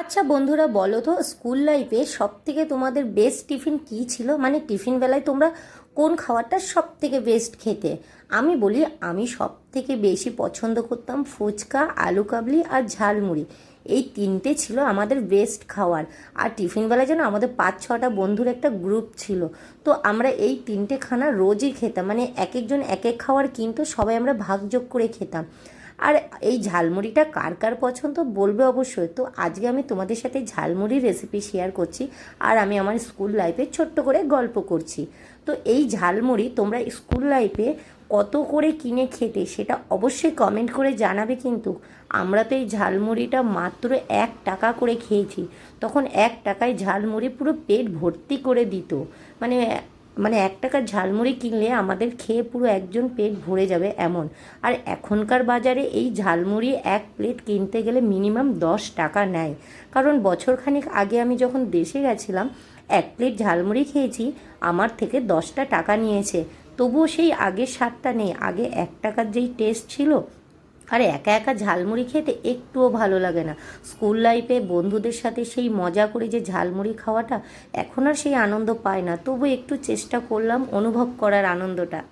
আচ্ছা বন্ধুরা, বলো তো স্কুল লাইফে সব থেকে তোমাদের বেস্ট টিফিন কী ছিল? মানে টিফিন বেলায় তোমরা কোন খাবারটা সব থেকে বেস্ট খেতে? আমি বলি, আমি সব থেকে বেশি পছন্দ করতাম ফুচকা, আলু কাবলি আর ঝালমুড়ি। এই তিনটে ছিল আমাদের বেস্ট খাওয়ার। আর টিফিন বেলায় যেন আমাদের পাঁচ, ছটা বন্ধুর একটা গ্রুপ ছিল। তো আমরা এই তিনটে খানা রোজই খেতাম। মানে এক একজন এক এক খাওয়ার কিন্তু সবাই আমরা ভাগযোগ করে খেতাম। আর এই ঝালমুড়িটা কার কার পছন্দ বলবে অবশ্যই। তো আজকে আমি তোমাদের সাথে ঝালমুড়ির রেসিপি শেয়ার করছি আর আমি আমার স্কুল লাইফে ছোট্ট করে গল্প করছি। তো এই ঝালমুড়ি তোমরা স্কুল লাইফে কত করে কিনে খেতে সেটা অবশ্যই কমেন্ট করে জানাবে কিন্তু। আমরা তো এই ঝালমুড়িটা মাত্র এক টাকা করে খেয়েছি। তখন এক টাকায় ঝালমুড়ি পুরো পেট ভর্তি করে দিত। মানে মানে এক টাকার ঝালমুড়ি কিনলে আমাদের খেয়ে পুরো একজন পেট ভরে যাবে এমন। আর এখনকার বাজারে এই ঝালমুড়ি এক প্লেট কিনতে গেলে মিনিমাম দশ টাকা নেয়। কারণ বছরখানেক আগে আমি যখন দেশে গেছিলাম, এক প্লেট ঝালমুড়ি খেয়েছি, আমার থেকে দশটা টাকা নিয়েছে। তবুও সেই আগের স্বাদটা নেই। আগে এক টাকার যেই টেস্ট ছিল আর একা একা ঝালমুড়ি খেতে একটুও ভালো লাগে না। স্কুল লাইফে বন্ধুদের সাথে সেই মজা করে যে ঝালমুড়ি খাওয়াটা, এখন আর সেই আনন্দ পায় না। তবু একটু চেষ্টা করলাম অনুভব করার আনন্দটা।